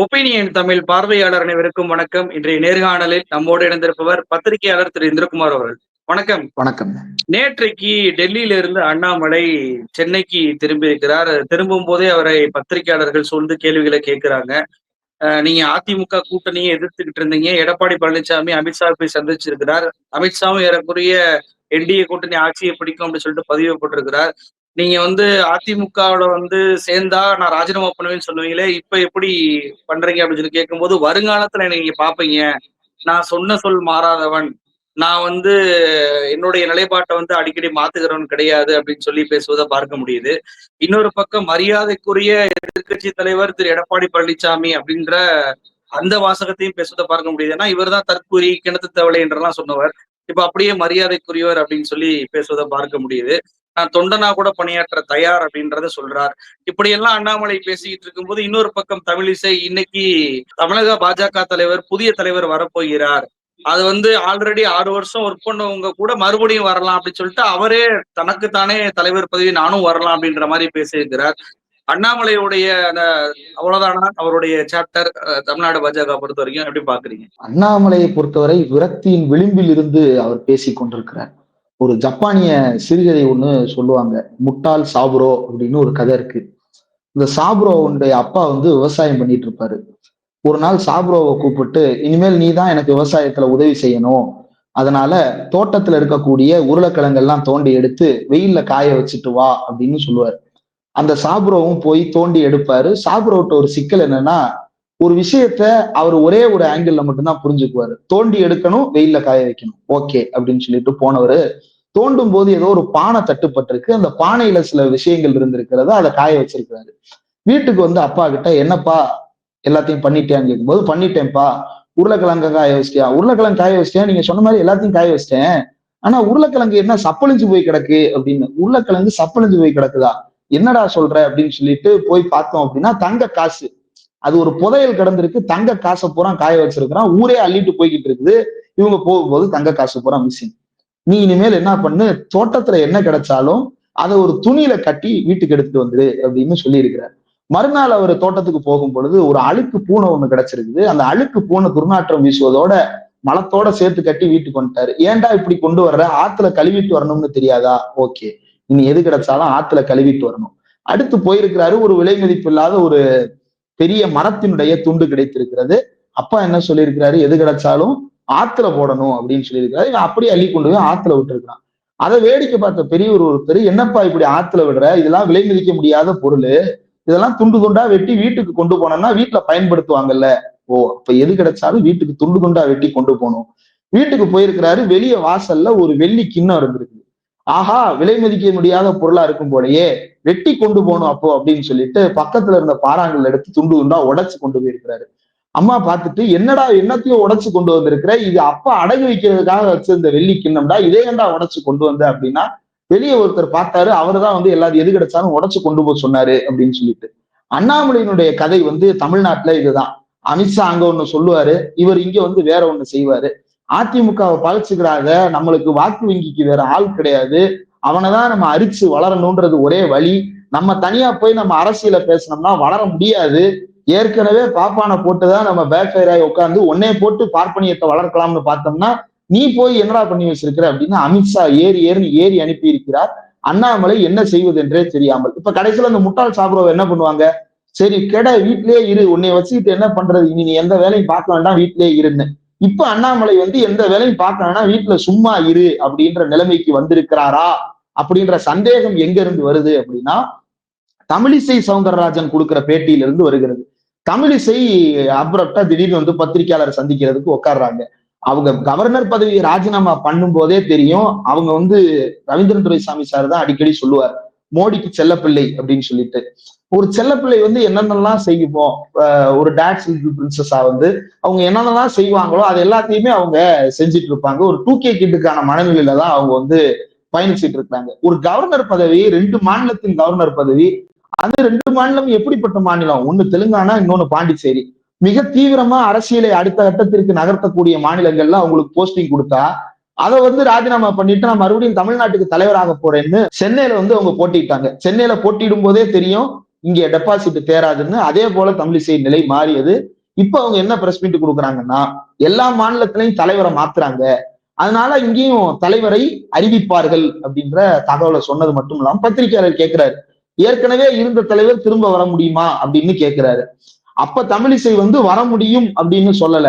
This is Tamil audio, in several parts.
ஒப்பீனியன் தமிழ் பார்வையாளர் அனைவருக்கும் வணக்கம். இன்றைய நேர்காணலில் நம்மோடு இணைந்திருப்பவர் பத்திரிகையாளர் திரு இந்திரகுமார் அவர்கள். வணக்கம். வணக்கம். நேற்றைக்கு டெல்லியில இருந்து அண்ணாமலை சென்னைக்கு திரும்பி இருக்கிறார் திரும்பும் போதே அவரை பத்திரிகையாளர்கள் சூழ்ந்து கேள்விகளை கேட்கிறாங்க. அஹ் நீங்க அதிமுக கூட்டணியை எதிர்த்துக்கிட்டு இருந்தீங்க. எடப்பாடி பழனிசாமி அமித்ஷா போய் சந்திச்சிருக்கிறார். அமித்ஷாவும் ஏறக்குறைய என்டிஏ கூட்டணி ஆட்சியை பிடிக்கும் அப்படின்னு சொல்லிட்டு பதிவு போட்டிருக்கிறார். நீங்க வந்து அதிமுகவோட வந்து சேர்ந்தா நான் ராஜினாமா பண்ணுவேன்னு சொல்லுவீங்களே இப்ப எப்படி பண்றீங்க அப்படின்னு சொல்லி கேட்கும்போது வருங்காலத்துல நீங்க பாப்பீங்க. நான் சொன்ன சொல் மாறாதவன். நான் வந்து என்னுடைய நிலைப்பாட்டை வந்து அடிக்கடி மாத்துகிறவன் கிடையாது அப்படின்னு சொல்லி பேசுவதை பார்க்க முடியுது. இன்னொரு பக்கம் மரியாதைக்குரிய எதிர்கட்சி தலைவர் திரு எடப்பாடி பழனிசாமி அப்படின்ற அந்த வாசகத்தையும் பேசுவதை பார்க்க முடியுது. ஏன்னா இவர் தான் தற்கூரி கிணத்து தவளை என்றெல்லாம் சொன்னவர். இப்ப அப்படியே மரியாதைக்குரியவர் அப்படின்னு சொல்லி பேசுவதை பார்க்க முடியுது. நான் தொண்டனா கூட பணியாற்ற தயார் அப்படின்றத சொல்றார். இப்படியெல்லாம் அண்ணாமலை பேசிக்கிட்டு இருக்கும்போது இன்னொரு பக்கம் தமிழிசை இன்னைக்கு தமிழக பாஜக தலைவர் புதிய தலைவர் வரப்போகிறார். அது வந்து ஆல்ரெடி ஆறு வருஷம் ஒர்க் பண்ணவங்க கூட மறுபடியும் வரலாம் அப்படின்னு சொல்லிட்டு அவரே தனக்கு தானே தலைவர் பதவி நானும் வரலாம் அப்படின்ற மாதிரி பேசியிருக்கிறார். அண்ணாமலையுடைய அந்த அவ்வளவுதானா? அவருடைய சாப்டர் தமிழ்நாடு பாஜக பொறுத்த வரைக்கும் எப்படி பாக்குறீங்க அண்ணாமலையை பொறுத்தவரை விரக்தியின் விளிம்பில் இருந்து அவர் பேசி கொண்டிருக்கிறார். ஒரு ஜப்பானிய சிறுகதை ஒன்று சொல்லுவாங்க. முட்டாள் சாபுரோ அப்படின்னு ஒரு கதை இருக்கு. இந்த சாபுரோவுடைய அப்பா வந்து விவசாயம் பண்ணிட்டு இருப்பாரு. ஒரு நாள் சாப்ரோவை கூப்பிட்டு இனிமேல் நீ தான் எனக்கு விவசாயத்துல உதவி செய்யணும். அதனால தோட்டத்துல இருக்கக்கூடிய உருளைக்கிழங்கெல்லாம் தோண்டி எடுத்து வெயில்ல காய வச்சுட்டு வா அப்படின்னு சொல்லுவார். அந்த சாப்ரோவும் போய் தோண்டி எடுப்பாரு. சாப்ரோட்ட ஒரு சிக்கல் என்னன்னா ஒரு விஷயத்த அவர் ஒரே ஒரு ஆங்கிள் மட்டும்தான் புரிஞ்சுக்குவாரு. தோண்டி எடுக்கணும் வெயில்ல காய வைக்கணும். ஓகே அப்படின்னு சொல்லிட்டு போனவர் தோண்டும் போது ஏதோ ஒரு பானை தட்டுப்பட்டிருக்கு. அந்த பானையில சில விஷயங்கள் இருந்திருக்கிறத அதை காய வச்சிருக்கிறாரு. வீட்டுக்கு வந்து அப்பா கிட்ட என்னப்பா எல்லாத்தையும் பண்ணிட்டேன்னு கேட்கும்போது பண்ணிட்டேன்ப்பா. உருளைக்கிழங்க காய வச்சிட்டியா? உருளைக்கிழங்கு காய வச்சிட்டியா? நீங்க சொன்ன மாதிரி எல்லாத்தையும் காய வச்சிட்டேன். ஆனா உருளைக்கிழங்கு என்ன சப்பளிஞ்சு போய் கிடக்கு? அப்படின்னு உருளைக்கிழங்கு சப்பளிஞ்சு போய் கிடக்குதா? என்னடா சொல்ற? அப்படின்னு சொல்லிட்டு போய் பார்த்தோம் அப்படின்னா தங்க காசு. அது ஒரு புதையல் கிடந்திருக்கு. தங்க காசை பூரா காய வச்சிருக்கிறான். ஊரே அள்ளிட்டு போய்கிட்டு இருக்குது. இவங்க போகும்போது தங்க காசு பூரா மிஸ்ஸிங் நீ இனிமேல் என்ன பண்ணு? தோட்டத்துல என்ன கிடைச்சாலும் அதை ஒரு துணியில கட்டி வீட்டுக்கு எடுத்துட்டு வந்துரு அப்படின்னு சொல்லி இருக்கிறார் மறுநாள் அவர் தோட்டத்துக்கு போகும் பொழுது ஒரு அழுக்கு பூனை ஒண்ணு கிடைச்சிருக்குது. அந்த அழுக்கு பூனை துர்நாற்றம் வீசுவதோட மலத்தோட சேர்த்து கட்டி வீட்டுக்கு வந்துட்டாரு. ஏன்டா இப்படி கொண்டு வர்ற? ஆத்துல கழுவிட்டு வரணும்னு தெரியாதா? ஓகே. இனி எது கிடைச்சாலும் ஆத்துல கழுவிட்டு வரணும். அடுத்து போயிருக்கிறாரு. ஒரு விலை மதிப்பு இல்லாத ஒரு பெரிய மரத்தினுடைய துண்டு கிடைத்திருக்கிறது. அப்பா என்ன சொல்லியிருக்கிறாரு? எது கிடைச்சாலும் ஆத்துல போடணும் அப்படின்னு சொல்லியிருக்காரு இவன் அப்படியே அள்ளி கொண்டு போய் ஆத்துல விட்டுருக்கான் அதை வேடிக்கை பார்த்த பெரியவர் ஒருத்தர் என்னப்பா இப்படி ஆத்துல விடுற? இதெல்லாம் விலை மதிக்க முடியாத பொருள். இதெல்லாம் துண்டு துண்டா வெட்டி வீட்டுக்கு கொண்டு போனோம்னா வீட்டுல பயன்படுத்துவாங்கல்ல. ஓ அப்ப எது கிடைச்சாலும் வீட்டுக்கு துண்டு துண்டா வெட்டி கொண்டு போகணும். வீட்டுக்கு போயிருக்கிறாரு. வெளிய வாசல்ல ஒரு வெள்ளி கிண்ணம் இருந்திருக்கு. ஆஹா விலை மதிக்க முடியாத பொருளா இருக்கும் போலயே வெட்டி கொண்டு போகணும் அப்போ அப்படின்னு சொல்லிட்டு பக்கத்துல இருந்த பாறாங்கல் எடுத்து துண்டு துண்டா உடைச்சு கொண்டு போயிருக்கிறாரு. அம்மா பார்த்துட்டு என்னடா என்னத்தையும் உடைச்சு கொண்டு வந்திருக்கிற? இது அப்பா அடகு வைக்கிறதுக்காக வச்சிருந்த வெள்ளி கிண்ணம்டா இதே ஏன்டா உடைச்சு கொண்டு வந்த? அப்படின்னா வெளியே ஒருத்தர் பார்த்தாரு அவர் தான் வந்து எல்லாரும் எது கிடைச்சாலும் உடைச்சு கொண்டு போக சொன்னாரு அப்படின்னு சொல்லிட்டு. அண்ணாமலையினுடைய கதை வந்து தமிழ்நாட்டுல இதுதான். அமித்ஷா அங்க ஒண்ணு சொல்லுவாரு இவர் இங்க வந்து வேற ஒண்ணு செய்வாரு. அதிமுகவை பழச்சுக்கிறாங்க நம்மளுக்கு வாக்கு வங்கிக்கு வேற ஆள் கிடையாது. அவனை தான் நம்ம அரிச்சு வளரணும்ன்றது ஒரே வழி. நம்ம தனியா போய் நம்ம அரசியல பேசினோம்னா வளர முடியாது. ஏற்கனவே பாப்பானை போட்டுதான் நம்ம பேக் ஃபயர் ஆகி உட்காந்து ஒன்னே போட்டு பார்ப்பனியத்தை வளர்க்கலாம்னு பார்த்தோம்னா நீ போய் என்னடா பண்ணி வச்சிருக்கிற அப்படின்னு அமித்ஷா ஏறி ஏறி ஏறி அனுப்பி இருக்கிறார் அண்ணாமலை என்ன செய்வது என்றே தெரியாமல். இப்ப கடைசியில அந்த முட்டாள் சாப்பிடுறவ என்ன பண்ணுவாங்க? சரி கெட வீட்லயே இரு உன்னை வச்சுக்கிட்டு என்ன பண்றது? இனி நீ எந்த வேலையும் பார்க்க வேண்டாம் வீட்லயே இருன்னு. இப்ப அண்ணாமலை வந்து எந்த வேலையும் பார்க்கணும்னா வீட்டுல சும்மா இரு அப்படின்ற நிலைமைக்கு வந்திருக்கிறாரா அப்படின்ற சந்தேகம் எங்க இருந்து வருது அப்படின்னா தமிழிசை சவுந்தரராஜன் கொடுக்கிற பேட்டியில இருந்து வருகிறது. தமிழிசை அப்ரப்டா திடீர்னு வந்து பத்திரிகையாளர் சந்திக்கிறதுக்கு உட்காடுறாங்க அவங்க கவர்னர் பதவியை ராஜினாமா பண்ணும் போதே தெரியும். அவங்க வந்து ரவீந்திரன் துரைசாமி சார் தான் அடிக்கடி சொல்லுவார். மோடிக்கு செல்லப்பிள்ளை அப்படின்னு சொல்லிட்டு. ஒரு செல்லப்பிள்ளை வந்து என்னென்னலாம் செய்யுமோ ஒரு டான்ஸ் பிரின்சஸா வந்து அவங்க என்னென்னலாம் செய்வாங்களோ அது எல்லாத்தையுமே அவங்க செஞ்சுட்டு இருப்பாங்க. ஒரு டூ கே கிட்டுக்கான மனநிலையில தான் அவங்க வந்து பயணிச்சுட்டு இருக்காங்க. ஒரு கவர்னர் பதவி ரெண்டு மாநிலத்தின் கவர்னர் பதவி அந்த ரெண்டு மாநிலம் எப்படிப்பட்ட மாநிலம்? ஒன்னு தெலுங்கானா இன்னொன்னு பாண்டிச்சேரி. மிக தீவிரமா அரசியலை அடுத்த கட்டத்திற்கு நகர்த்தக்கூடிய மாநிலங்கள்ல அவங்களுக்கு போஸ்டிங் கொடுத்தா அதை வந்து ராஜினாமா பண்ணிட்டு நான் மறுபடியும் தமிழ்நாட்டுக்கு தலைவராக போறேன்னு சென்னையில வந்து அவங்க போட்டிட்டாங்க சென்னையில போட்டியிடும் போதே தெரியும். இங்க டெபாசிட் தேராதுன்னு அதே போல தமிழிசை நிலை மாறியது. இப்ப அவங்க என்ன பிரஸ் மீட் கொடுக்குறாங்கன்னா எல்லா மாநிலத்திலையும் தலைவரை மாத்துறாங்க. அதனால இங்கேயும் தலைவரை அறிவிப்பார்கள் அப்படின்ற தகவலை சொன்னது மட்டும் இல்லாம பத்திரிகையாளர் கேட்கிறாரு ஏற்கனவே இருந்த தலைவர் திரும்ப வர முடியுமா அப்படின்னு கேட்கிறாரு அப்ப தமிழிசை வந்து வர முடியும் அப்படின்னு சொல்லல.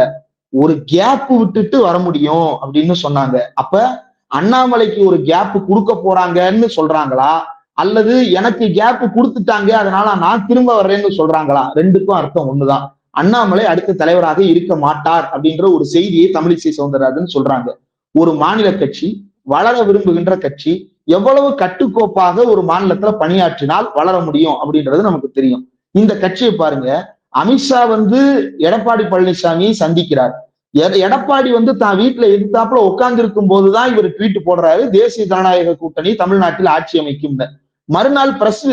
ஒரு கேப் விட்டுட்டு வர முடியும் அப்படின்னு சொன்னாங்க. அப்ப அண்ணாமலைக்கு ஒரு கேப் கொடுக்க போறாங்கன்னு சொல்றாங்களா? அல்லது எனக்கு கேப் கொடுத்துட்டாங்க அதனால நான் திரும்ப வர்றேன்னு சொல்றாங்களா? ரெண்டுக்கும் அர்த்தம் ஒண்ணுதான். அண்ணாமலை அடுத்த தலைவராக இருக்க மாட்டார் அப்படின்ற ஒரு செய்தியை தமிழிசை சவுந்தரராஜன் சொல்றாங்க. ஒரு மாநில கட்சி வளர விரும்புகின்ற கட்சி எவ்வளவு கட்டுக்கோப்பாக ஒரு மாநிலத்துல பணியாற்றினால் வளர முடியும் அப்படின்றது நமக்கு தெரியும். இந்த கட்சியை பாருங்க அமித்ஷா வந்து எடப்பாடி பழனிசாமியை சந்திக்கிறார். எடப்பாடி வந்து தான் வீட்டுல எதிர்த்தாப்புல உட்கார்ந்து இருக்கும் போதுதான் இவர் ட்வீட் போடுறாரு தேசிய ஜனநாயக கூட்டணி தமிழ்நாட்டில் ஆட்சி அமைக்கும் மறுநாள் பிரஸ்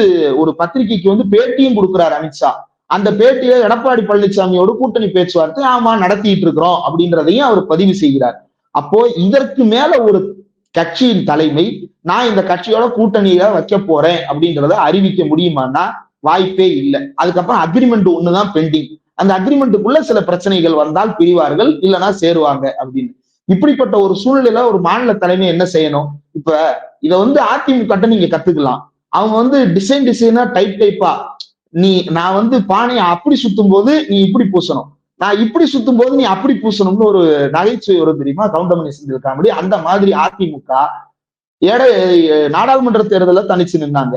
ஒரு பத்திரிகைக்கு வந்து பேட்டியும் கொடுக்குறாரு அமித்ஷா அந்த பேட்டியில எடப்பாடி பழனிசாமியோட கூட்டணி பேச்சுவார்த்தை ஆமா நடத்திட்டு இருக்கிறோம் அப்படின்றதையும் அவர் பதிவு செய்கிறார். அப்போ இதற்கு மேல ஒரு கட்சியின் தலைமை நான் இந்த கட்சியோட கூட்டணியில வைக்க போறேன் அப்படின்றத அறிவிக்க முடியுமான்னா வாய்ப்பே இல்லை. அதுக்கப்புறம் அக்ரிமெண்ட் ஒண்ணுதான் பெண்டிங் அந்த அக்ரிமெண்ட்டுக்குள்ள சில பிரச்சனைகள் வந்தால் பிரிவார்கள் இல்லைன்னா சேருவாங்க அப்படின்னு. இப்படிப்பட்ட ஒரு சூழ்நிலையில ஒரு மாநில தலைமை என்ன செய்யணும்? இப்ப இதை வந்து அதிமுக நீங்க கத்துக்கலாம். அவங்க வந்து டிசைன் டிசைனா டைப் டைப்பா நீ நான் வந்து பானையை அப்படி சுத்தும் போது நீ இப்படி பூசணும். நான் இப்படி சுத்தும் போது நீ அப்படி பூசணும்னு ஒரு நகைச்சுவை வரும் தெரியுமா? கவுண்டமணி செஞ்சு காமெடி அந்த மாதிரி அதிமுக எடை நாடாளுமன்ற தேர்தலில் தனிச்சு நின்னாங்க.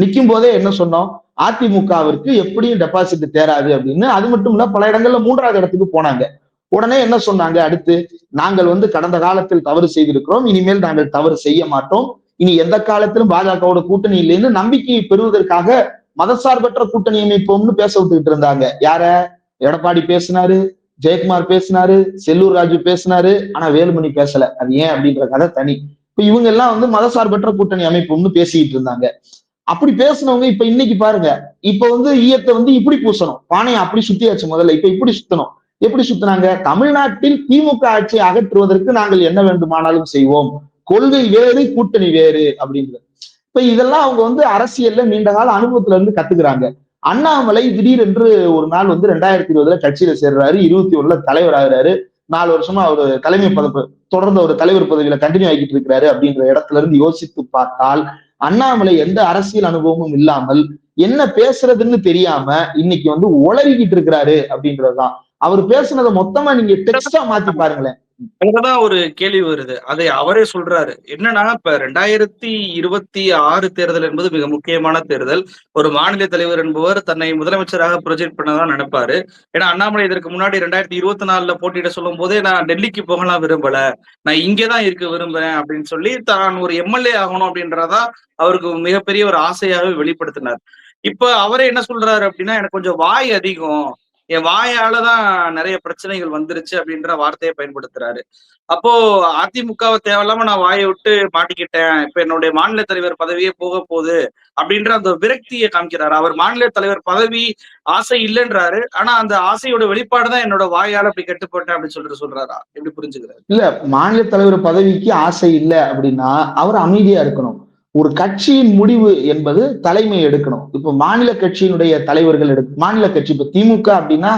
நிற்கும் போதே என்ன சொன்னோம்? அதிமுகவிற்கு எப்படியும் டெபாசிட் தேராது அப்படின்னு. அது மட்டும் இல்ல பல இடங்கள்ல மூன்றாவது இடத்துக்கு போனாங்க. உடனே என்ன சொன்னாங்க? அடுத்து நாங்கள் வந்து கடந்த காலத்தில் தவறு செய்திருக்கிறோம். இனிமேல் நாங்கள் தவறு செய்ய மாட்டோம். இனி எந்த காலத்திலும் பாஜகவோட கூட்டணி இல்லைன்னு நம்பிக்கையை பெறுவதற்காக மதசார்பற்ற கூட்டணி அமைப்போம்னு பேச விட்டுக்கிட்டு இருந்தாங்க. யார? எடப்பாடி பேசினாரு ஜெயக்குமார் பேசினாரு செல்லூர் ராஜு பேசினாரு ஆனா வேலுமணி பேசல. அது ஏன் அப்படின்ற கதை தனி. இப்ப இவங்க எல்லாம் வந்து மதசார்பற்ற கூட்டணி அமைப்புன்னு பேசிக்கிட்டு இருந்தாங்க. அப்படி பேசினவங்க இப்ப இன்னைக்கு பாருங்க. இப்ப வந்து ஈயத்தை வந்து இப்படி பூசணும். பானையை அப்படி சுத்தியாச்சு முதல்ல. இப்ப இப்படி சுத்தணும். எப்படி சுத்தினாங்க? தமிழ்நாட்டில் திமுக ஆட்சியை அகற்றுவதற்கு நாங்கள் என்ன வேண்டுமானாலும் செய்வோம். கொள்கை வேறு கூட்டணி வேறு அப்படின்றது. இப்ப இதெல்லாம் அவங்க வந்து அரசியல்ல நீண்ட கால அனுபவத்துல இருந்து கத்துக்கிறாங்க. அண்ணாமலை திடீரென்று ஒரு நாள் வந்து ரெண்டாயிரத்தி இருபதுல கட்சியில சேர்றாரு. இருபத்தி ஒண்ணுல தலைவர் ஆகுறாரு. நாலு வருஷமா அவர் தலைமை பதவி தொடர்ந்து ஒரு தலைவர் பதவியில கண்டினியூ ஆகிட்டு இருக்கிறாரு அப்படின்ற இடத்துல இருந்து யோசித்து பார்த்தால் அண்ணாமலை எந்த அரசியல் அனுபவமும் இல்லாமல் என்ன பேசுறதுன்னு தெரியாம இன்னைக்கு வந்து உளறிக்கிட்டு இருக்கிறாரு அப்படின்றதுதான். அவர் பேசுனதை மொத்தமா நீங்க டெக்ஸ்டா மாத்தி பாருங்களேன். அங்கதான் ஒரு கேள்வி வருது. அதை அவரே சொல்றாரு. என்னன்னா இப்ப ரெண்டாயிரத்தி இருபத்தி ஆறு தேர்தல் என்பது மிக முக்கியமான தேர்தல். ஒரு மாநில தலைவர் என்பவர் தன்னை முதலமைச்சராக ப்ரொஜெக்ட் பண்ணதான் நினைப்பாரு. ஏன்னா அண்ணாமலை இதற்கு முன்னாடி ரெண்டாயிரத்தி இருபத்தி நாலுல போட்டியிட சொல்லும் போதே நான் டெல்லிக்கு போகலாம் விரும்பல. நான் இங்கேதான் இருக்க விரும்புறேன் அப்படின்னு சொல்லி தான் ஒரு எம்எல்ஏ ஆகணும் அப்படின்றதா அவருக்கு மிகப்பெரிய ஒரு ஆசையாகவே வெளிப்படுத்தினார். இப்ப அவரே என்ன சொல்றாரு அப்படின்னா எனக்கு கொஞ்சம் வாய் அதிகம். என் வாயாலதான் நிறைய பிரச்சனைகள் வந்துருச்சு அப்படின்ற வார்த்தையை பயன்படுத்துறாரு. அப்போ அதிமுகவை தேவையில்லாம நான் வாயை விட்டு மாட்டிக்கிட்டேன். இப்ப என்னுடைய மாநில தலைவர் பதவியே போக போகுது அப்படின்ற அந்த விரக்தியை காமிக்கிறாரு. அவர் மாநில தலைவர் பதவி ஆசை இல்லைன்றாரு. ஆனா அந்த ஆசையோட வெளிப்பாடுதான் என்னோட வாயால அப்படி கட்டுப்பட்டேன் அப்படின்னு சொல்லிட்டு சொல்றாரா? எப்படி புரிஞ்சுக்கிறாரு? இல்ல மாநில தலைவர் பதவிக்கு ஆசை இல்லை அப்படின்னா அவர் அமைதியா இருக்கணும். ஒரு கட்சியின் முடிவு என்பது தலைமை எடுக்கணும். இப்ப மாநில கட்சியினுடைய தலைவர்கள் எடு மாநில கட்சி இப்ப திமுக அப்படின்னா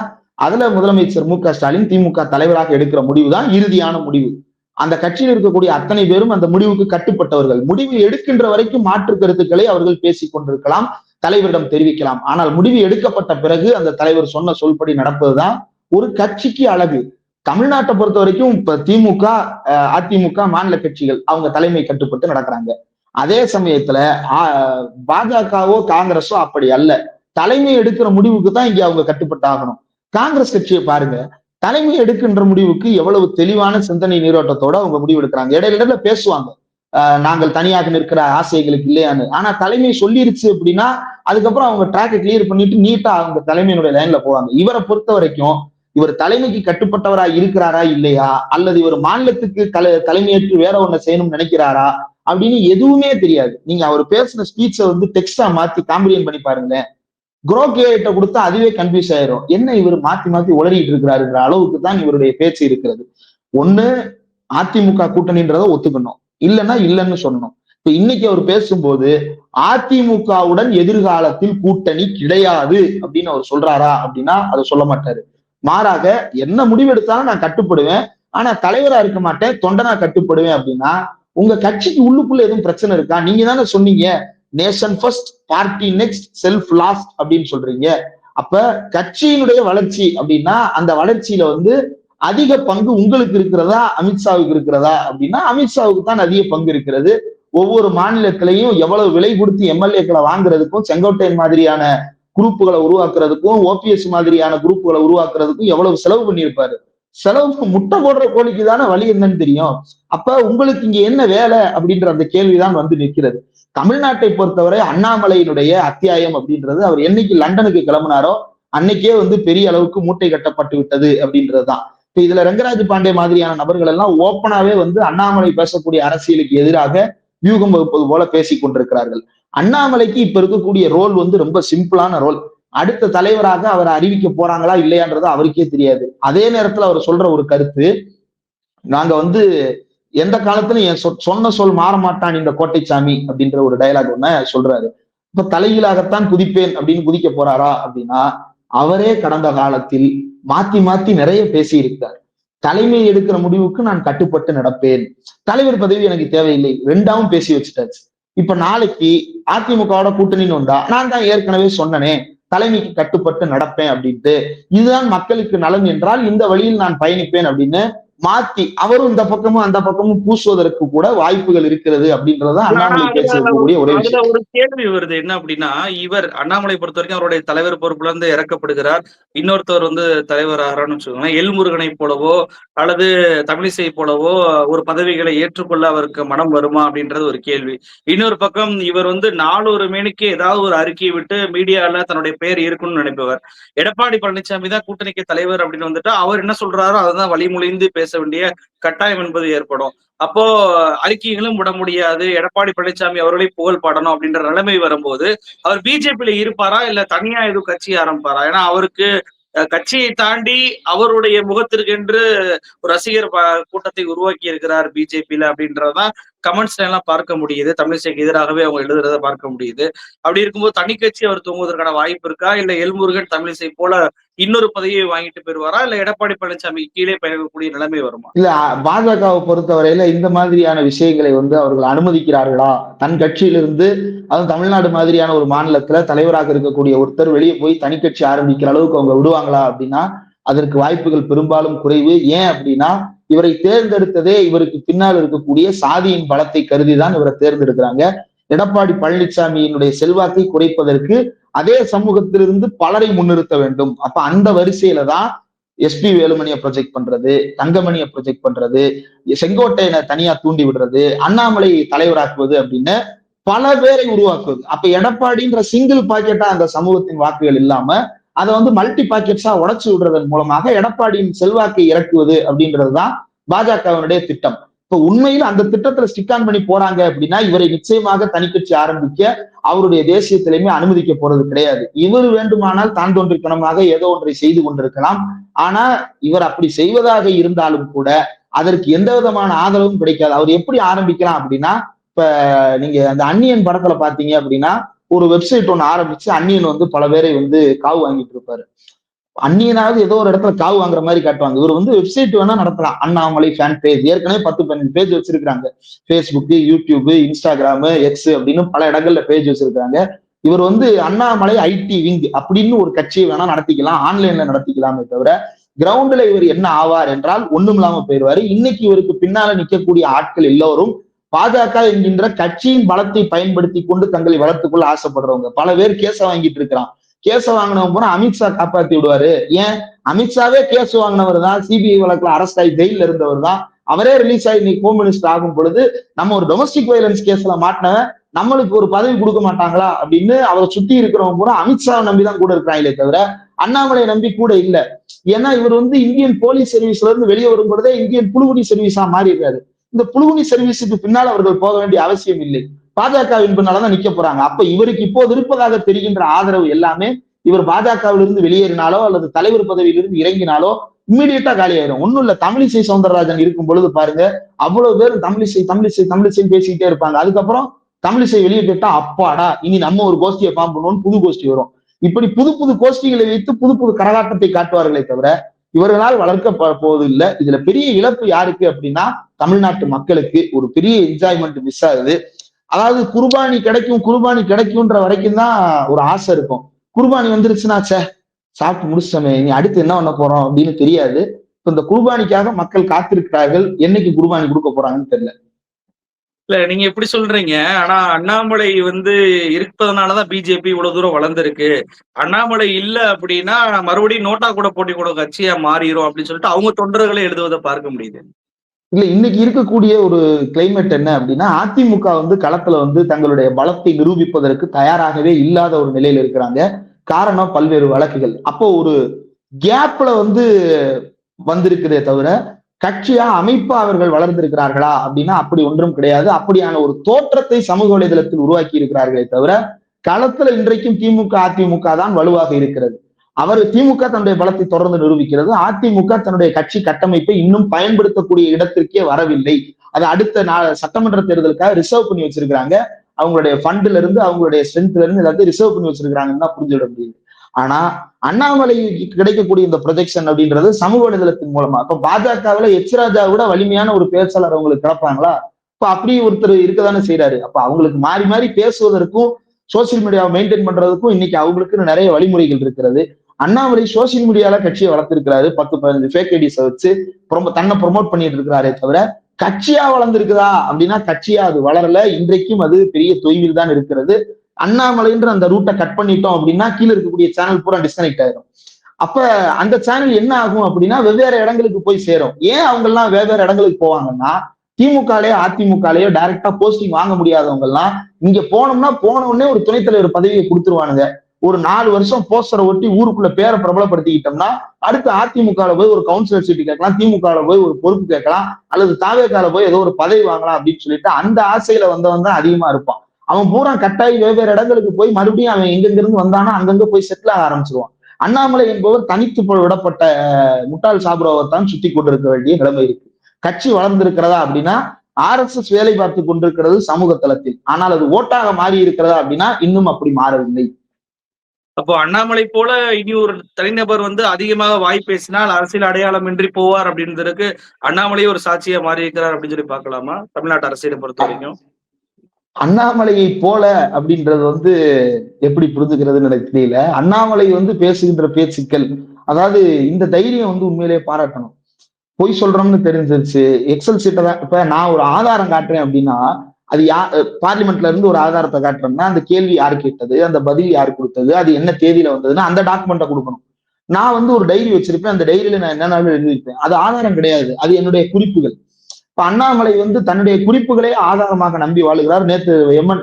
அதுல முதலமைச்சர் மு க ஸ்டாலின் திமுக தலைவராக எடுக்கிற முடிவு தான் இறுதியான முடிவு. அந்த கட்சியில் இருக்கக்கூடிய அத்தனை பேரும் அந்த முடிவுக்கு கட்டுப்பட்டவர்கள். முடிவு எடுக்கின்ற வரைக்கும் மாற்று கருத்துக்களை அவர்கள் பேசிக் கொண்டிருக்கலாம் தலைவரிடம் தெரிவிக்கலாம். ஆனால் முடிவு எடுக்கப்பட்ட பிறகு அந்த தலைவர் சொன்ன சொல்படி நடப்பதுதான் ஒரு கட்சிக்கு அழகு. தமிழ்நாட்டை பொறுத்த வரைக்கும் இப்ப திமுக அதிமுக மாநில கட்சிகள் அவங்க தலைமை கட்டுப்பட்டு நடக்கிறாங்க. அதே சமயத்துல பாஜகவோ காங்கிரஸோ அப்படி அல்ல. தலைமை எடுக்கிற முடிவுக்கு தான் இங்க அவங்க கட்டுப்பட்டு ஆகணும் காங்கிரஸ் கட்சியை பாருங்க தலைமை எடுக்கின்ற முடிவுக்கு எவ்வளவு தெளிவான சிந்தனை நீரோட்டத்தோட அவங்க முடிவு எடுக்கிறாங்க இடையில பேசுவாங்க. நாங்கள் தனியாக நிற்கிற ஆசைகளுக்கு இல்லையான்னு. ஆனா தலைமை சொல்லிருச்சு அப்படின்னா அதுக்கப்புறம் அவங்க ட்ராக்கை கிளியர் பண்ணிட்டு நீட்டா அவங்க தலைமையினுடைய லைன்ல போவாங்க. இவரை பொறுத்த வரைக்கும் இவர் தலைமைக்கு கட்டுப்பட்டவரா இருக்கிறாரா இல்லையா? அல்லது இவர் மாநிலத்துக்கு தலை தலைமையேற்று வேற ஒண்ணு செய்யணும்னு நினைக்கிறாரா? அப்படின்னு எதுவுமே தெரியாது. நீங்க அவர் பேசின ஸ்பீச்சை வந்து டெக்ஸ்டா மாத்தி காம்பிரியன் பண்ணி பாருங்களேன். குரோகேட்ட கொடுத்தா அதுவே கன்ஃபியூஸ் ஆயிரும். என்ன இவர் மாத்தி மாத்தி உளறிட்டு இருக்கிறாருங்கிற அளவுக்கு தான் இவருடைய பேச்சு இருக்கிறது. ஒண்ணு அதிமுக கூட்டணின்றத ஒத்துக்கணும். இல்லைன்னா இல்லைன்னு சொல்லணும். இப்ப இன்னைக்கு அவர் பேசும்போது அதிமுகவுடன் எதிர்காலத்தில் கூட்டணி கிடையாது அப்படின்னு அவர் சொல்றாரா அப்படின்னா அதை சொல்ல மாட்டாரு. மாறாக என்ன முடிவெடுத்தாலும் நான் கட்டுப்படுவேன். ஆனா தலைவரா இருக்க மாட்டேன் தொண்டனா கட்டுப்படுவேன் அப்படின்னா உங்க கட்சிக்கு உள்ளுக்குள்ள எதுவும் பிரச்சனை இருக்கா? நீங்க தானே சொன்னீங்க nation first party next self last அப்படின்னு சொல்றீங்க. அப்ப கட்சியினுடைய வளர்ச்சி அப்படின்னா அந்த வளர்ச்சியில வந்து அதிக பங்கு உங்களுக்கு இருக்கிறதா அமித்ஷாவுக்கு இருக்கிறதா அப்படின்னா அமித்ஷாவுக்கு தான் அதிக பங்கு இருக்கிறது. ஒவ்வொரு மாநிலத்திலையும் எவ்வளவு விலை கொடுத்து எம்எல்ஏக்களை வாங்குறதுக்கும் செங்கோட்டையன் மாதிரியான குரூப்புகளை உருவாக்குறதுக்கும் ஓபிஎஸ் மாதிரியான குரூப்புகளை உருவாக்குறதுக்கும் எவ்வளவு செலவு பண்ணியிருப்பாரு? செலவுக்கு முட்டை போடுற கோழிக்கு தானே வழி என்னன்னு தெரியும். அப்ப உங்களுக்கு இங்க என்ன வேலை அப்படின்ற அந்த கேள்விதான் வந்து நிற்கிறது. தமிழ்நாட்டை பொறுத்தவரை அண்ணாமலையினுடைய அத்தியாயம் அப்படின்றது அவர் என்னைக்கு லண்டனுக்கு கிளம்பினாரோ அன்னைக்கே வந்து பெரிய அளவுக்கு மூட்டை கட்டப்பட்டு விட்டது அப்படின்றதுதான். இப்ப இதுல ரங்கராஜ் பாண்டே மாதிரியான நபர்கள் எல்லாம் ஓப்பனாவே வந்து அண்ணாமலை பேசக்கூடிய அரசியலுக்கு எதிராக வியூகம் வகுப்பது போல பேசிக் கொண்டிருக்கிறார்கள் அண்ணாமலைக்கு இப்ப இருக்கக்கூடிய ரோல் வந்து ரொம்ப சிம்பிளான ரோல் அடுத்த தலைவராக அவரை அறிவிக்க போறாங்களா இல்லையான்றது அவருக்கே தெரியாது. அதே நேரத்துல அவர் சொல்ற ஒரு கருத்து நாங்க வந்து எந்த காலத்திலும் என் சொன்ன சொல் மாற மாட்டான் இந்த கோட்டைச்சாமி அப்படின்ற ஒரு டயலாக் ஒண்ண சொல்றாரு. இப்ப தலைகீழாகத்தான் குதிப்பேன் அப்படின்னு குதிக்க போறாரா அப்படின்னா அவரே கடந்த காலத்தில் மாத்தி மாத்தி நிறைய பேசியிருக்கார். தலைமை எடுக்கிற முடிவுக்கு நான் கட்டுப்பட்டு நடப்பேன். தலைவர் பதவி எனக்கு தேவையில்லை. ரெண்டாவும் பேசி வச்சுட்டாச்சு. இப்ப நாளைக்கு அதிமுகவோட கூட்டணின்னு வந்தா நான் தான் ஏற்கனவே சொன்னனே தலைமைக்கு கட்டுப்பட்டு நடப்பேன் அப்படின்ட்டு இதுதான் மக்களுக்கு நலன் என்றால் இந்த வழியில் நான் பயணிப்பேன் அப்படின்னு மாத்தி அவரும் இந்த பக்கமும் அந்த பக்கமும் பூசுவதற்கு கூட வாய்ப்புகள் இருக்கிறது அப்படின்றத அண்ணாமலை பேசக்கூடிய ஒரே ஒரு கேள்வி வருது. என்ன அப்படின்னா இவர் அண்ணாமலை பொறுத்த வரைக்கும் அவருடைய தலைவர் பொறுப்புல இருந்து இறக்கப்படுகிறார். இன்னொருத்தவர் வந்து தலைவர் ஆகிறான்னு வச்சுக்கோங்களேன் எல்முருகனை போலவோ அல்லது தமிழிசை போலவோ ஒரு பதவிகளை ஏற்றுக்கொள்ள அவருக்கு மனம் வருமா அப்படின்றது ஒரு கேள்வி. இன்னொரு பக்கம் இவர் வந்து நாலொரு மேனிக்கு ஏதாவது ஒரு அறிக்கையை விட்டு மீடியால தன்னுடைய பெயர் இருக்கும்னு நினைப்பவர். எடப்பாடி பழனிசாமி தான் கூட்டணிக்கு தலைவர் அப்படின்னு வந்துட்டா அவர் என்ன சொல்றாரோ அதுதான் வழிமொழிந்து பேச வேண்டிய கட்டாயம் என்பது ஏற்படும். அப்போ அறிக்கைகளும் விட முடியாது. எடப்பாடி பழனிசாமி அவர்களை புகழ் பாடணும் அப்படின்ற நிலைமை வரும்போது அவர் பிஜேபியில இருப்பாரா? இல்ல தனியா எதுவும் கட்சி ஆரம்பிப்பாரா? ஏன்னா அவருக்கு கட்சியை தாண்டி அவருடைய முகத்திற்கென்று ஒரு ரசிகர் கூட்டத்தை உருவாக்கி இருக்கிறார் பிஜேபியில அப்படின்றதான் கமெண்ட்ஸ்ல எல்லாம் பார்க்க முடியுது. தமிழிசைக்கு எதிராகவே அவங்க எழுதுறத பார்க்க முடியுது. அப்படி இருக்கும்போது தனி கட்சி அவர் தூங்குவதற்கான வாய்ப்பு இருக்கா? இல்ல எல்முருகன் தமிழிசை போல இன்னொரு பதவியை வாங்கிட்டு போயிருவாரா? இல்ல எடப்பாடி பழனிசாமி கீழே பயணிக்கக்கூடிய நிலைமை வருமா? இல்ல பாஜகவை பொறுத்தவரையில இந்த மாதிரியான விஷயங்களை வந்து அவர்கள் அனுமதிக்கிறார்களா? தன் கட்சியிலிருந்து அதுவும் தமிழ்நாடு மாதிரியான ஒரு மாநிலத்துல தலைவராக இருக்கக்கூடிய ஒருத்தர் வெளியே போய் தனி கட்சி ஆரம்பிக்கிற அளவுக்கு அவங்க விடுவாங்களா அப்படின்னா அதற்கு வாய்ப்புகள் பெரும்பாலும் குறைவு. ஏன் அப்படின்னா இவரை தேர்ந்தெடுத்ததே இவருக்கு பின்னால் இருக்கக்கூடிய சாதியின் பலத்தை கருதிதான் இவரை தேர்ந்தெடுக்கிறாங்க. எடப்பாடி பழனிசாமியினுடைய செல்வாக்கை குறைப்பதற்கு அதே சமூகத்திலிருந்து பலரை முன்னிறுத்த வேண்டும். அப்ப அந்த வரிசையில தான் எஸ்பி வேலுமணியை ப்ரொஜெக்ட் பண்றது தங்கமணியை ப்ரொஜெக்ட் பண்றது செங்கோட்டையனை தனியா தூண்டி விடுறது அண்ணாமலை தலைவராக்குவது அப்படின்னு பல பேரை உருவாக்குவது. அப்ப எடப்பாடின்ற சிங்கிள் பாக்கெட்டா அந்த சமூகத்தின் வாக்குகள் இல்லாம அதை வந்து மல்டி பாக்கெட்ஸா உடச்சு விடுறதன் மூலமாக எடப்பாடியின் செல்வாக்கை இறக்குவது அப்படின்றதுதான் பாஜகவினுடைய திட்டம். இப்ப உண்மையில் அந்த திட்டத்துல ஸ்டிக் ஆன் பண்ணி போறாங்க அப்படின்னா இவரை நிச்சயமாக தனிக்கட்சி ஆரம்பிக்க அவருடைய தேசிய தலைமை அனுமதிக்க போறது கிடையாது. இவர் வேண்டுமானால் தான் தோன்றித்தனமாக ஏதோ ஒன்றை செய்து கொண்டிருக்கலாம். ஆனா இவர் அப்படி செய்வதாக இருந்தாலும் கூட அதற்கு எந்த விதமான ஆதரவும் கிடைக்காது. அவர் எப்படி ஆரம்பிக்கலாம் அப்படின்னா இப்ப நீங்க அந்த அந்நியன் படத்துல பாத்தீங்க அப்படின்னா ஒரு வெப்சைட் ஒன்று ஆரம்பிச்சு அன்னியன் வந்து பல பேரை வந்து காவு வாங்கிட்டு இருப்பாரு. அந்நியனாவது ஏதோ ஒரு இடத்துல காவு வாங்குற மாதிரி காட்டுவாங்க. இவர் வந்து வெப்சைட் வேணா நடத்தலாம். அண்ணாமலை ஃபேன் பேஜ் ஏற்கனவே பத்து பதினஞ்சு பேஜ் வச்சிருக்காங்க ஃபேஸ்புக்கு யூடியூப் இன்ஸ்டாகிராம் எக்ஸ் அப்படின்னு பல இடங்கள்ல பேஜ் வச்சிருக்காங்க இவர் வந்து அண்ணாமலை ஐடி விங் அப்படின்னு ஒரு கட்சியை வேணா நடத்திக்கலாம். ஆன்லைன்ல நடத்திக்கலாமே தவிர கிரவுண்ட்ல இவர் என்ன ஆவார் என்றால் ஒண்ணும் இல்லாம போயிடுவாரு. இன்னைக்கு இவருக்கு பின்னால நிக்கக்கூடிய ஆட்கள் எல்லோரும் பாஜக என்கின்ற கட்சியின் பலத்தை பயன்படுத்தி கொண்டு தங்களை வளர்த்துக்கொள்ள ஆசைப்படுறவங்க. பல பேர் கேச வாங்கிட்டு இருக்கிறான். கேஸ் வாங்கினவன் போனா அமித்ஷா காப்பாத்தி விடுவாரு. ஏன்? அமித்ஷாவே கேஸ் வாங்கினவர் தான் சிபிஐ வழக்குல அரெஸ்ட் ஆகி ஜெயில இருந்தவர் தான் அவரே ரிலீஸ் ஆகி இன்னைக்கு ஹோம் மினிஸ்டர் ஆகும் பொழுது நம்ம ஒரு டொமஸ்டிக் வயலன்ஸ் கேஸ்ல மாட்டினவன் நம்மளுக்கு ஒரு பதவி கொடுக்க மாட்டாங்களா அப்படின்னு அவரை சுத்தி இருக்கிறவங்க பூரா அமித்ஷாவை நம்பி தான் கூட இருக்கிறாங்களே தவிர அண்ணாமலை நம்பி கூட இல்ல. ஏன்னா இவர் வந்து இந்தியன் போலீஸ் சர்வீஸ்ல இருந்து வெளியே வரும் பொழுதே இந்தியன் புழுகுடி சர்வீஸா மாறி இருக்காரு இந்த புழுகுனி சர்வீஸுக்கு பின்னால் அவர்கள் போக வேண்டிய அவசியம் இல்லை. பாஜகவின் பின்னாலதான் நிக்க போறாங்க. அப்ப இவருக்கு இப்போது இருப்பதாக தெரிகின்ற ஆதரவு எல்லாமே இவர் பாஜகவிலிருந்து வெளியேறினாலோ அல்லது தலைவர் பதவியிலிருந்து இறங்கினாலோ இம்மிடியட்டா காலியாயிரும். ஒன்னும் இல்ல தமிழிசை சவுந்தரராஜன் இருக்கும் பொழுது பாருங்க அவ்வளவு பேர் தமிழிசை தமிழிசை தமிழிசை பேசிக்கிட்டே இருப்பாங்க. அதுக்கப்புறம் தமிழிசை வெளியே கேட்டா அப்பாடா இனி நம்ம ஒரு கோஷ்டியை ஃபார்ம் புது கோஷ்டி வரும். இப்படி புது புது கோஷ்டிகளை வைத்து புது புது கரகாட்டத்தை காட்டுவார்களே தவிர இவர்களால் வளர்க்க போவது இல்லை இதுல பெரிய இழப்பு யாருக்கு அப்படின்னா தமிழ்நாட்டு மக்களுக்கு ஒரு பெரிய என்ஜாய்மெண்ட் மிஸ் ஆகுது. அதாவது குர்பானி கிடைக்கும் குர்பானி கிடைக்கும்ன்ற வரைக்கும் தான் ஒரு ஆசை இருக்கும். குர்பானி வந்துருச்சுன்னா சே சாப்பிட்டு முடிச்சிட்டோமே நீ அடுத்து என்ன பண்ண போறோம் அப்படின்னு தெரியாது. இந்த குர்பானிக்காக மக்கள் காத்திருக்கிறார்கள். என்னைக்கு குர்பானி கொடுக்க போறாங்கன்னு தெரியல. இல்ல நீங்க எப்படி சொல்றீங்க. ஆனா அண்ணாமலை வந்து இருப்பதனாலதான் பிஜேபி இவ்வளவு தூரம் வளர்ந்துருக்கு. அண்ணாமலை இல்ல அப்படின்னா மறுபடியும் நோட்டா கூட போட்டி கூட கட்சியா மாறிடும் அப்படின்னு சொல்லிட்டு அவங்க தொண்டர்களை எழுதுவதை பார்க்க முடியுது. இல்ல இன்னைக்கு இருக்கக்கூடிய ஒரு கிளைமேட் என்ன அப்படின்னா அதிமுக வந்து களத்துல வந்து தங்களுடைய பலத்தை நிரூபிப்பதற்கு தயாராகவே இல்லாத ஒரு நிலையில இருக்கிறாங்க. காரணம் பல்வேறு வழக்குகள். அப்போ ஒரு கேப்ல வந்து வந்திருக்கிறதே தவிர கட்சியா அமைப்பா அவர்கள் வளர்ந்திருக்கிறார்களா அப்படின்னா அப்படி ஒன்றும் கிடையாது. அப்படியான ஒரு தோற்றத்தை சமூக வலைதளத்தில் உருவாக்கி இருக்கிறார்களே தவிர களத்துல இன்றைக்கும் திமுக அதிமுக தான் வலுவாக இருக்கிறது. அவர் திமுக தன்னுடைய பலத்தை தொடர்ந்து நிரூபிக்கிறது. அதிமுக தன்னுடைய கட்சி கட்டமைப்பை இன்னும் பயன்படுத்தக்கூடிய இடத்திற்கே வரவில்லை. அது அடுத்த நா சட்டமன்ற தேர்தலுக்காக ரிசர்வ் பண்ணி வச்சிருக்கிறாங்க. அவங்களுடைய ஃபண்ட்ல இருந்து அவங்களுடைய ஸ்ட்ரென்த்ல இருந்து எல்லாத்தையும் ரிசர்வ் பண்ணி வச்சிருக்கிறாங்கன்னு தான் புரிஞ்சுவிட முடியுது. ஆனா அண்ணாமலை கிடைக்கக்கூடிய இந்த ப்ரொஜெக்ஷன் அப்படின்றது சமூக வலைதளத்தின் மூலமா. இப்ப பாஜகவுல எச் ராஜா விட வலிமையான ஒரு பேச்சாளர் அவங்களுக்கு கிடப்பாங்களா? இப்ப அப்படி ஒருத்தர் இருக்கதானே செய்யறாரு அப்ப அவங்களுக்கு மாறி மாறி பேசுவதற்கும் சோசியல் மீடியாவை மெயின்டைன் பண்றதுக்கும் இன்னைக்கு அவங்களுக்கு நிறைய வழிமுறைகள் இருக்கிறது. அண்ணாமலை சோசியல் மீடியால கட்சியை வளர்த்திருக்கிறாரு. பத்து பதினஞ்சு ஃபேக் ஐடிஸை வச்சு தன்னை ப்ரொமோட் பண்ணிட்டு இருக்கிறாரே தவிர கட்சியா வளர்ந்துருக்குதா அப்படின்னா கட்சியா அது வளரல. இன்றைக்கும் அது பெரிய தொய்வில் தான் இருக்கிறது. அண்ணாமலைன்ற அந்த ரூட்டை கட் பண்ணிட்டோம் அப்படின்னா கீழே இருக்கக்கூடிய சேனல் பூரா டிஸ்கனெக்ட் ஆயிரும். அப்ப அந்த சேனல் என்ன ஆகும் அப்படின்னா வெவ்வேறு இடங்களுக்கு போய் சேரும். ஏன் அவங்க எல்லாம் வெவ்வேறு இடங்களுக்கு போவாங்கன்னா திமுகலையோ அதிமுகலையோ டைரக்டா போஸ்டிங் வாங்க முடியாதவங்க எல்லாம் இங்க போனோம்னா போன உடனே ஒரு துணைத் தலைவர் பதவியை கொடுத்துருவானுங்க. ஒரு நாலு வருஷம் போஸ்டரை ஒட்டி ஊருக்குள்ள பேரை பிரபலப்படுத்திக்கிட்டோம்னா அடுத்து அதிமுகவில் போய் ஒரு கவுன்சிலர் சீட்டு கேட்கலாம் திமுகவில் போய் ஒரு பொறுப்பு கேட்கலாம் அல்லது தாவேக்கால போய் ஏதோ ஒரு பதவி வாங்கலாம் அப்படின்னு சொல்லிட்டு அந்த ஆசையில வந்தவன் தான் அதிகமா இருப்பான். அவன் பூரா கட்டாயி வெவ்வேறு இடங்களுக்கு போய் மறுபடியும் அவன் எங்கெங்கிருந்து வந்தானா அங்கங்க போய் செட்டில் ஆக ஆரம்பிச்சிருவான். அண்ணாமலை என்பவர் தனித்து விடப்பட்ட முட்டாள் சாபுராவை தான் சுத்தி கொண்டிருக்க வேண்டிய நிலைமை இருக்கு. கட்சி வளர்ந்திருக்கிறதா அப்படின்னா ஆர் எஸ் எஸ் வேலை பார்த்து கொண்டிருக்கிறது சமூக தளத்தில் ஆனால் அது ஓட்டாக மாறி இருக்கிறதா அப்படின்னா இன்னும் அப்படி மாறவில்லை. அப்போ அண்ணாமலை போல இனி ஒரு தனிநபர் வந்து அதிகமாக வாய் பேசினால் அரசியல் அடையாளம் இன்றி போவார் அப்படின்றதுக்கு அண்ணாமலையே ஒரு சாட்சியா மாறி இருக்கிறார் அப்படின்னு சொல்லி பார்க்கலாமா? தமிழ்நாட்டு அரசியலை பொறுத்த வரைக்கும். அண்ணாமலையை போல அப்படின்றது வந்து எப்படி புரிஞ்சுக்கிறதுன்னு எனக்கு தெரியல. அண்ணாமலை வந்து பேசுகின்ற பேச்சுக்கள் அதாவது இந்த தைரியம் வந்து உண்மையிலேயே பாராட்டணும். பொய் சொல்றோம்னு தெரிஞ்சிருச்சு. எக்ஸல் சீட்டை தான் இப்ப நான் ஒரு ஆதாரம் காட்டுறேன் அப்படின்னா அது யா பார்லிமெண்ட்ல இருந்து ஒரு ஆதாரத்தை காட்டுறேன்னா அந்த கேள்வி யாரு கேட்டது அந்த பதில் யார் கொடுத்தது அது என்ன தேதியில வந்ததுன்னா அந்த டாக்குமெண்ட்டை கொடுக்கணும். நான் வந்து ஒரு டைரி வச்சிருப்பேன் அந்த டைரியில நான் என்னென்னாலும் எழுதியிருப்பேன் அது ஆதாரம் கிடையாது. அது என்னுடைய குறிப்புகள். இப்ப அண்ணாமலை வந்து தன்னுடைய குறிப்புகளே ஆதாரமாக நம்பி வாழுகிறார். நேற்று எம்என்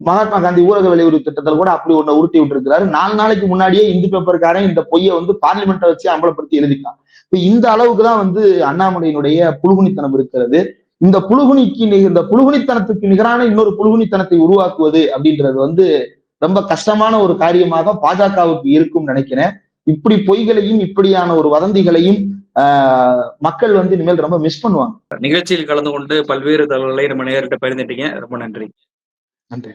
மகாத்மா காந்தி ஊரக வெளியுறவு திட்டத்தில் கூட அப்படி ஒண்ணு உருட்டி விட்டுருக்கிறாரு. நாலு நாளைக்கு முன்னாடியே இந்து பேப்பருக்காரன் இந்த பொய்யை வந்து பார்லிமெண்ட்டை வச்சு அம்பலப்படுத்தி எழுதிட்டான். இப்ப இந்த அளவுக்கு தான் வந்து அண்ணாமலையினுடைய புழுகுனித்தனம் இருக்கிறது. இந்த புழுகுனிக்கு இந்த புழுகுனித்தனத்துக்கு நிகரான இன்னொரு புழுகுனித்தனத்தை உருவாக்குவது அப்படின்றது வந்து ரொம்ப கஷ்டமான ஒரு காரியமாக பாஜகவுக்கு இருக்கும் நினைக்கிறேன். இப்படி பொய்களையும் இப்படியான ஒரு வதந்திகளையும் மக்கள் வந்து இனிமேல் ரொம்ப மிஸ் பண்ணுவாங்க. நிகழ்ச்சியில் கலந்து கொண்டு பல்வேறு தகவல்களை நம்ம நேரிட்ட பகிர்ந்துட்டீங்க. ரொம்ப நன்றி. நன்றி.